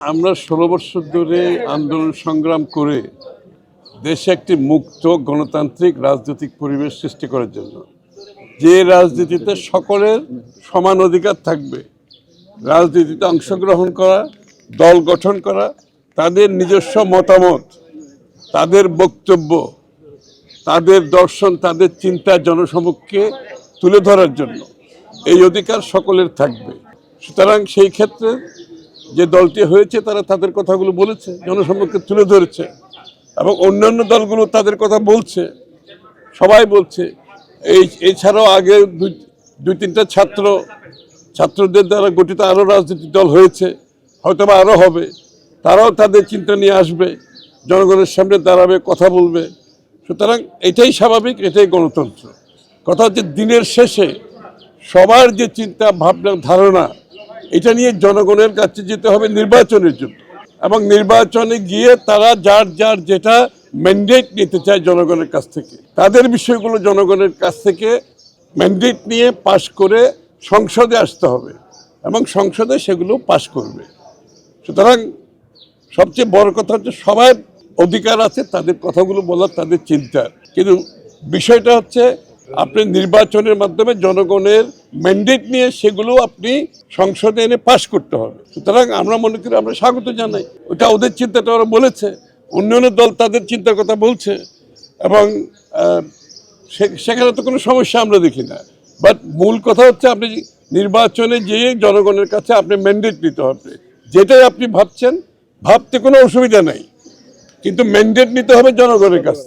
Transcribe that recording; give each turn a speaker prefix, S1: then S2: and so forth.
S1: আমরা ষোলো বছর ধরে আন্দোলন সংগ্রাম করে দেশে একটি মুক্ত গণতান্ত্রিক রাজনৈতিক পরিবেশ সৃষ্টি করার জন্য। যে রাজনীতিতে সকলের সমান অধিকার থাকবে, রাজনীতিতে অংশগ্রহণ করা, দল গঠন করা, তাদের নিজস্ব মতামত, তাদের বক্তব্য, তাদের দর্শন, তাদের চিন্তা জনসমক্ষে তুলে ধরার জন্য এই অধিকার সকলের থাকবে। সুতরাং সেই ক্ষেত্রে যে দলটি হয়েছে, তারা তাদের কথাগুলো বলেছে, জনসম্মুখে তুলে ধরেছে এবং অন্যান্য দলগুলো তাদের কথা বলছে। সবাই বলছে, এই এছাড়াও আগে দুই তিনটা ছাত্র, ছাত্রদের দ্বারা গঠিত আরও রাজনৈতিক দল হয়েছে হয়তো বা আরও হবে। তারাও তাদের চিন্তা নিয়ে আসবে, জনগণের সামনে দাঁড়াবে, কথা বলবে। সুতরাং এটাই স্বাভাবিক, এটাই গণতন্ত্র। কথা হচ্ছে দিনের শেষে সবার যে চিন্তা, ভাবনা, ধারণা এটা নিয়ে জনগণের কাছে যেতে হবে নির্বাচনের জন্য। এবং নির্বাচনে গিয়ে তারা যার যার যেটা ম্যান্ডেট নিতে চায় জনগণের কাছ থেকে, তাদের বিষয়গুলো জনগণের কাছ থেকে ম্যান্ডেট নিয়ে পাশ করে সংসদে আসতে হবে এবং সংসদে সেগুলো পাশ করবে। সুতরাং সবচেয়ে বড় কথা হচ্ছে সবার অধিকার আছে, তাদের কথাগুলো বলার, তাদের চিন্তার। কিন্তু বিষয়টা হচ্ছে আপনি নির্বাচনের মাধ্যমে জনগণের ম্যান্ডেট নিয়ে সেগুলো আপনি সংসদে এনে পাশ করতে হবে। সুতরাং আমরা মনে করি আমরা স্বাগত জানাই। ওটা ওদের চিন্তাটা ওরা বলেছে। অন্যান্য দল তাদের চিন্তার কথা বলছে এবং সেখানে তো কোনো সমস্যা আমরা দেখি না। বাট মূল কথা হচ্ছে আপনি নির্বাচনে যেয়ে জনগণের কাছে আপনি ম্যান্ডেট নিতে হবে। যেটাই আপনি ভাবছেন, ভাবতে কোনো অসুবিধা নাই। কিন্তু ম্যান্ডেট নিতে হবে জনগণের কাছে